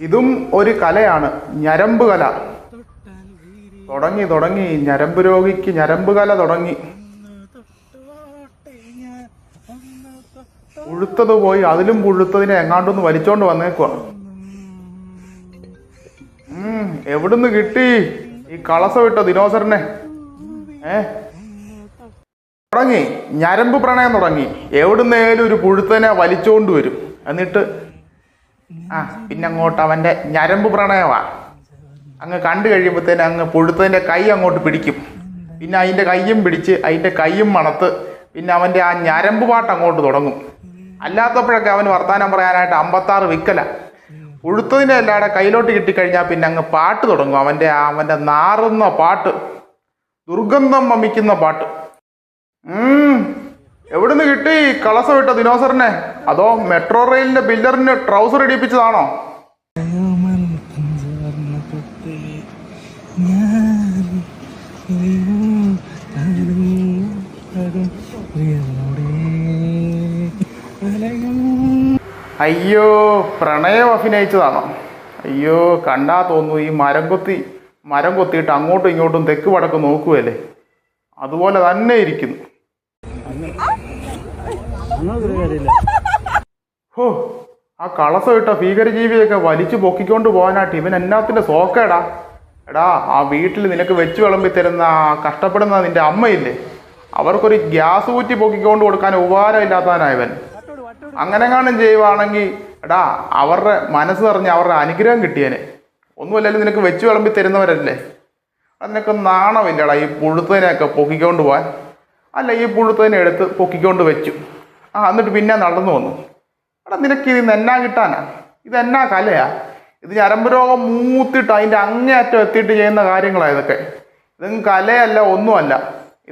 ഇതും ഒരു കലയാണ് ഞരമ്പ് കല. തുടങ്ങി തുടങ്ങി ഞരമ്പ് രോഗിക്ക് ഞരമ്പ് കല തുടങ്ങി. പുഴുത്തത് പോയി അതിലും പുഴുത്തതിനെ എങ്ങാണ്ടൊന്ന് വലിച്ചോണ്ട് വന്നേക്കുക ഉം, എവിടുന്ന് കിട്ടി ഈ കളസ വിട്ട ദിനോസറിനെ? ഏ? തുടങ്ങി ഞരമ്പ് പ്രണയം തുടങ്ങി. എവിടുന്നേലും ഒരു പുഴുത്തനെ വലിച്ചോണ്ട് വരും. എന്നിട്ട് ആ പിന്നെ അങ്ങോട്ട് അവന്റെ ഞരമ്പ് പ്രണയമാ അങ്ങ് കണ്ടു കഴിയുമ്പോഴത്തേന് അങ്ങ് പുഴുത്തതിന്റെ കൈ അങ്ങോട്ട് പിടിക്കും. പിന്നെ അതിന്റെ കൈയും പിടിച്ച് അതിന്റെ കൈയും മണത്ത് പിന്നെ അവന്റെ ആ ഞരമ്പ് പാട്ട് അങ്ങോട്ട് തുടങ്ങും. അല്ലാത്തപ്പോഴൊക്കെ അവന് വർത്താനം പറയാനായിട്ട് അമ്പത്താറ് വിക്കല. പുഴുത്തതിനെ അല്ലാതെ കയ്യിലോട്ട് കിട്ടിക്കഴിഞ്ഞാൽ പിന്നെ അങ്ങ് പാട്ട് തുടങ്ങും. അവന്റെ അവന്റെ നാറുന്ന പാട്ട് ദുർഗന്ധം വമിക്കുന്ന പാട്ട്. എവിടുന്ന് കിട്ടി കളസ വിട്ട ദിനോസറിനെ? അതോ മെട്രോ റെയിലിന്റെ ബില്ലറിന് ട്രൗസർ ഇടിപ്പിച്ചതാണോ? അയ്യോ പ്രണയം അഭിനയിച്ചതാണോ? അയ്യോ കണ്ടാ തോന്നുന്നു ഈ മരം കൊത്തി മരം കൊത്തിയിട്ട് അങ്ങോട്ടും ഇങ്ങോട്ടും തെക്ക് വടക്ക് നോക്കുവല്ലേ? അതുപോലെ തന്നെ ഇരിക്കുന്നു. ഹോ ആ കളസം ഇട്ട ഭീകരജീവിയൊക്കെ വലിച്ചു പൊക്കിക്കൊണ്ട് പോകാനായിട്ട് ഇവൻ എന്നാത്തിന്റെ സോക്കേടാ. എടാ ആ വീട്ടിൽ നിനക്ക് വെച്ച് വിളമ്പി തരുന്ന കഷ്ടപ്പെടുന്ന നിന്റെ അമ്മയില്ലേ? അവർക്കൊരു ഗ്യാസ് ഊറ്റി പൊക്കിക്കൊണ്ട് കൊടുക്കാൻ ഉപകാരമില്ലാത്തവനായവൻ. അങ്ങനെ കാണും ചെയ്യുവാണെങ്കിൽ എടാ അവരുടെ മനസ്സ് നിറഞ്ഞ് അവരുടെ അനുഗ്രഹം കിട്ടിയേനെ. ഒന്നുമല്ലല്ലോ നിനക്ക് വെച്ച് വിളമ്പി തരുന്നവരല്ലേ? അതിനൊക്കെ നാണമില്ലടാ ഈ പുഴുത്തതിനെയൊക്കെ പൊക്കിക്കൊണ്ട് പോകാൻ അല്ല ഈ പുഴുത്തതിനെ എടുത്ത് പൊക്കിക്കൊണ്ട് വെച്ചു. ആ എന്നിട്ട് പിന്നെ നടന്നു വന്നു. എടാ നിനക്ക് ഇത് എന്നാ കിട്ടാനാ? ഇത് എന്നാ കലയാ? ഇത് ഞരമ്പ് രോഗം മൂത്തിട്ട് അതിന്റെ അങ്ങേയറ്റം എത്തിയിട്ട് ചെയ്യുന്ന കാര്യങ്ങളാണ് ഇതൊക്കെ. ഇതും കലയല്ല ഒന്നുമല്ല.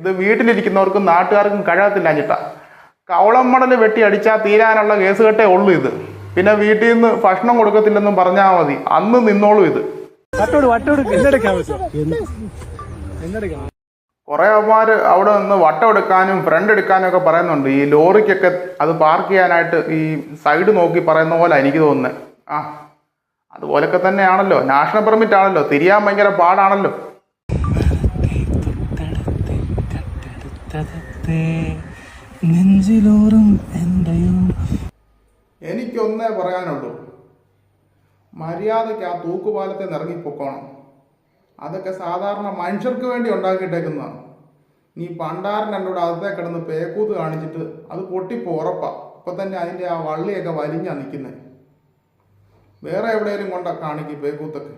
ഇത് വീട്ടിലിരിക്കുന്നവർക്കും നാട്ടുകാർക്കും കഴിയത്തില്ല അഞ്ഞിട്ട കവളം മടൽ വെട്ടി അടിച്ചാൽ തീരാനുള്ള കേസ് കെട്ടേ ഉള്ളൂ ഇത്. പിന്നെ വീട്ടിൽ നിന്ന് ഭക്ഷണം കൊടുക്കത്തില്ലെന്നും പറഞ്ഞാൽ മതി. അന്ന് നിന്നോളൂ ഇത്. കുറേ അവന്മാർ അവിടെ നിന്ന് വട്ടം എടുക്കാനും ഫ്രണ്ട് എടുക്കാനും ഒക്കെ പറയുന്നുണ്ട്. ഈ ലോറിക്കൊക്കെ അത് പാർക്ക് ചെയ്യാനായിട്ട് ഈ സൈഡ് നോക്കി പറയുന്ന പോലെ എനിക്ക് തോന്നുന്നത് ആ അതുപോലൊക്കെ തന്നെയാണല്ലോ. നാഷണൽ പെർമിറ്റ് ആണല്ലോ. തിരിയാൻ ഭയങ്കര പാടാണല്ലോ. നെഞ്ചിലോറും എനിക്കൊന്നേ പറയാനുള്ളൂ. മര്യാദയ്ക്ക് ആ തൂക്കുപാലത്തെ ഇറങ്ങിപ്പൊക്കോണം അതൊക്കെ സാധാരണ മനുഷ്യർക്ക് വേണ്ടി ഉണ്ടാക്കിയിട്ടേക്കുന്നതാണ്. നീ പണ്ടാരൻ എന്നോട് അകത്തെ കിടന്ന് പേക്കൂത്ത് കാണിച്ചിട്ട് അത് പൊട്ടിപ്പോ ഉറപ്പാ. ഇപ്പൊ തന്നെ അതിന്റെ ആ വള്ളിയൊക്കെ വലിഞ്ഞാ നിൽക്കുന്നത് വേറെ എവിടെയെങ്കിലും കൊണ്ട കാണിക്കും പേക്കൂത്തൊക്കെ?